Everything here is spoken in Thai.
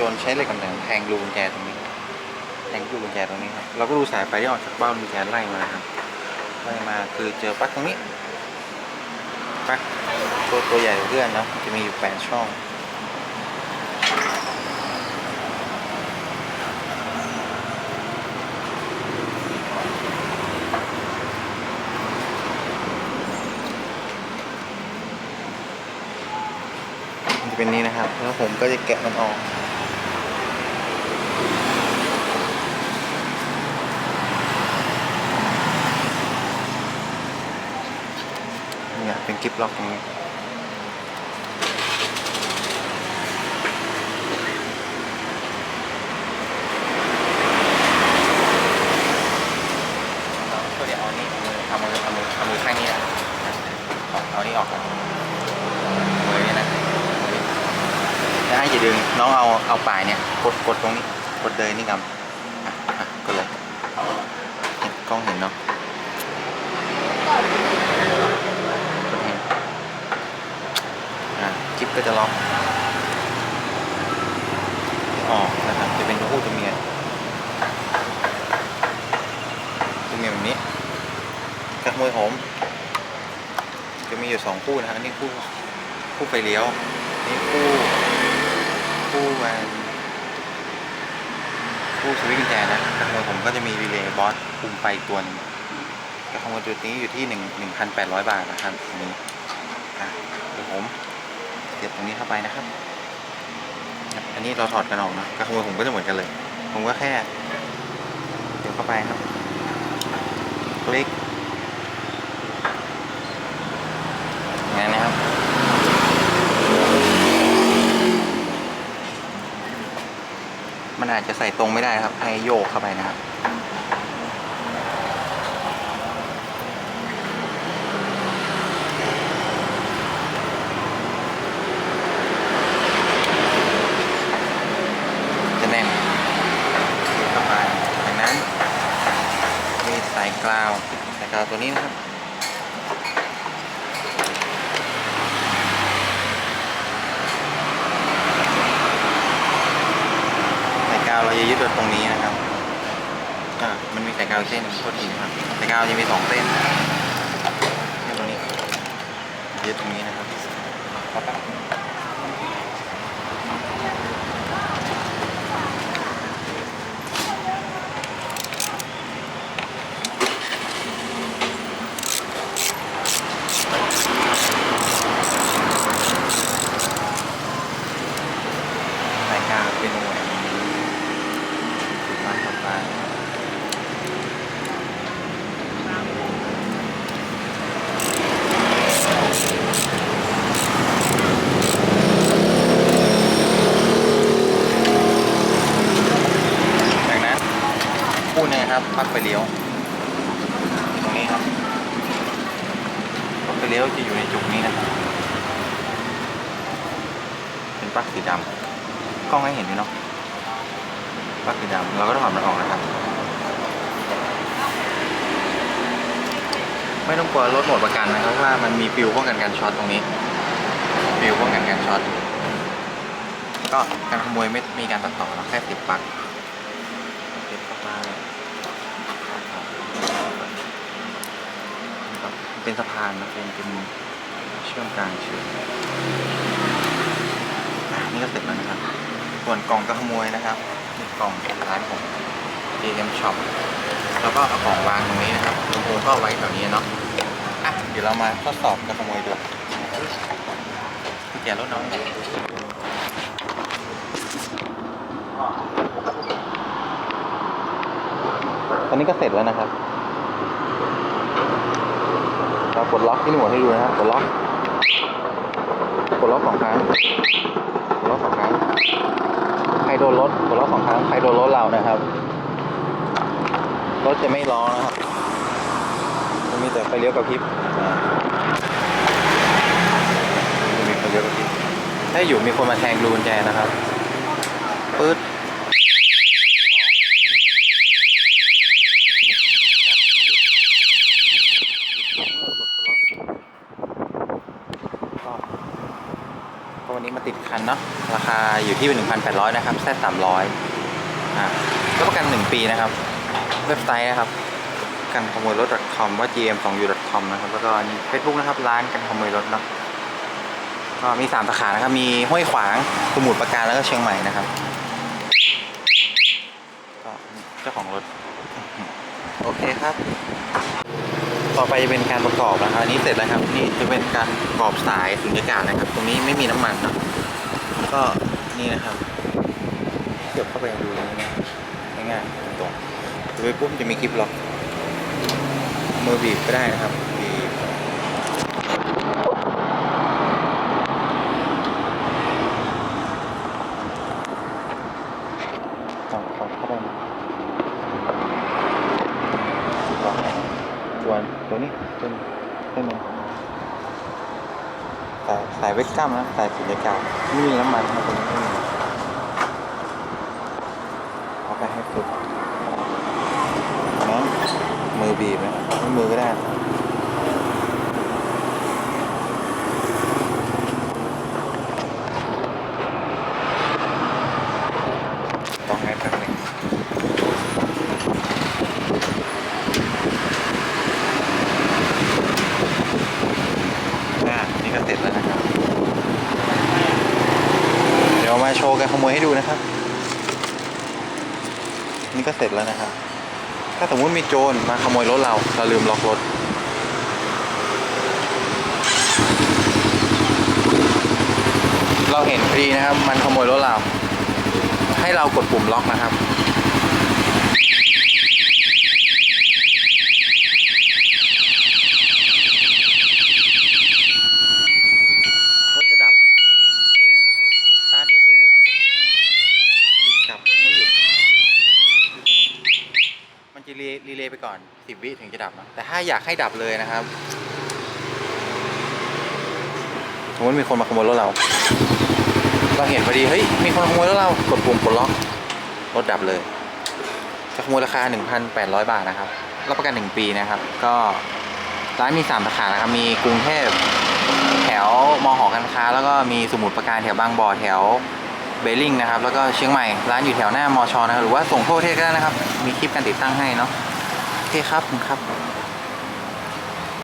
จรใช้เหล็กกำแหงแทงรูกุญแจตรงนี้ แทงรูกุญแจตรงนี้ครับเราก็ดูสายไฟที่ออกจากเบ้ากุญแจไล่มาครับไล่มาคือเจอปลั๊กตรงนี้ปลั๊กตัวตัวใหญ่เพื่อนนะจะมีอยู่แปดช่องจะเป็นนี้นะครับ แล้วผมก็จะแกะมันออก เนี่ยเป็นกิฟล็อกตรงนี้ก็เดี๋ยวเอานี่เอามือเอามือเอามือเอามือข้างนี้นะเอาเอานี่ออกก่อนมือนี่นะแล้วให้อย่าดึงน้องเอาเอาปลายเนี่ยกดกดตรงนี้กดเลยนี่กำอะอะกดเลยเห็นกล้องเห็นเนาะกดเห็นอะ จิ๊บก็จะล็อกออกนะครับจะเป็นตัวผู้ตัวเมียตัวเมียแบบนี้กระขโมยผมจะมีอยู่สองคู่นะครับนี่คู่คู่ไฟเลี้ยวนี่คู่คู่มันคู่สวิตช์กุญแจนะกระขโมยผมก็จะมีรีเลย์บอสคุมไฟตัวนึงกระขโมยจุดนี้อยู่ที่หนึ่งหนึ่งพันแปดร้อยบาทนะครับนนี้อะเดี๋ยวผม เสียบตรงนี้เข้าไปนะครับ อันนี้เราถอดกันออกนะกระขโมยผมก็จะเหมือนกันเลย ผมก็แค่เสียบเข้าไปครับ คลิกอย่างนั้นนะครับ มันอาจจะใส่ตรงไม่ได้ครับให้โยกเข้าไปนะครับ จะแน่นเข้าไปจากนั้น มีสายกราวสาตัวนี้นะครับสายกาวเราจะยึดตรงนี้นะครับ อ่า มันมีสายกาวเส้นหนึ่งโทษทีนะครับสายกาวจะมีสองเส้นเนี่ยตรงนี้ ยึดตรงนี้นะครับครับแป๊บสายกาวเป็นหน่วยมาต่อไปจากนั้นคู่ พักไปเลี้ยว ตรงนี้ครับปลักไปเลี้ยวจะอยู่ในจุกนี้นะครับเป็นปลั๊กสีดำกล้องให้เห็นไหมเนาะปลั๊กสีดำเราก็ต้องถอดมันออกนะครับ ไม่ต้องกลัวรถหมดประกันนะครับว่ามันมีฟิวป้องกันการช็อตตรงนี้ฟิวป้องกันการช็อตก็การขโมยไม่มีการตัดต่อเราแค่ติดปลั๊กติดเข้ามาครับ เป็นสะพานนะเป็นเป็นเชื่อมกลางเชื่อมนี่ก็เสร็จแล้วนะครับ ส่วนกล่องก็ขโมยนะครับนี่กล่องร้านของ AM Shop แล้วก็เอาของวางตรงนี้นะครับลำโพงก็ไว้แถวนี้เนาะอะเดี๋ยวเรามาทดสอบกระขโมยดูกุญแจรถน้องตอนนี้ก็เสร็จแล้วนะครับ เรากดล็อกที่รีโมทให้ดูนะครับกดล็อกกดล็อกสองครั้งกดล็อกสองครั้งใครโดนรถกดล็อกสองครั้งใครโดนรถเรานะครับรถจะไม่ร้องนะครับจะมีแต่ไฟเลี้ยวกับพริบจะมีไฟเลี้ยวกับพริบถ้าอยู่มีคนมาแทงรูกุญแจนะครับปื๊ดก็วันนี้มาติดคันเนาะ ราคา อยู่ที่เป็น1,800 นะครับแซด300อ่ารับประกัน 1 ปีนะครับ เว็บไซต์นะครับ กันขโมยรถ .com ว่า gm2u.com นะครับ แล้วก็นี่ Facebook นะครับ ร้านกันขโมยรถเนาะก็มีสามสาขานะครับ มีห้วยขวางสมุทรปราการแล้วก็เชียงใหม่นะครับก็เจ้าของรถ โอเคครับ ต่อไปเป็นการประกอบนะครับอันนี้เสร็จแล้วครับ นี่จะเป็นการประกอบสายสุญญากาศนะครับ ตรงนี้ไม่มีน้ำมันเนาะก็ นี่นะครับเก็บเข้าไปดูงนี้นะง่ายๆตรงๆดูไปปุ๊บจะมีคลิปล็อกมือบีบก็ได้นะครับบีบต่อต่อเข้าไปนะล็อกส่วนตัวนี้ตัวนี้ตัวนี้สายสายเวกกัมนะสายสุญญากาศไม่มีน้ำมันนะตรงนี้ไม่มีเอาไปให้สุดนะมือบีบนะไม่มือก็ได้ต้องให้แป๊บหนึ่งอ่านี่ก็เสร็จแล้วนะครับ เดี๋ยวมาโชว์การขโมยให้ดูนะครับ นี่ก็เสร็จแล้วนะครับ ถ้าสมมติมีโจรมาขโมยรถเรา เราลืมล็อกรถ เราเห็นพอดีนะครับ มันขโมยรถเรา ให้เรากดปุ่มล็อกนะครับ รถจะดับสตาร์ทไม่ติดนะครับบิดกลับไม่หยุด มันจะรีรี เลย์ไปก่อน10วิถึงจะดับนะแต่ถ้าอยากให้ดับเลยนะครับสมมติมีคนมาขโมยรถเรา เราเห็นพอดีเฮ้ยมีคนขโมยรถเรากดปุ่มปลดล็อกรถดับเลยจะขโมยราคา 1,800 บาทนะครับรับประกัน 1 ปีนะครับ ก็ร้านมี3สาขานะครับมีกรุงเทพแถวมอหอการค้า แล้วก็มีสมุทรปราการแถวบางบ่อแถวเบลลิงนะครับแล้วก็เชียงใหม่ร้านอยู่แถวหน้ามอชอนะครับหรือว่าส่งทั่วประเทศก็ได้นะครับ มีคลิปการติดตั้งให้เนาะ เคครับผมครับ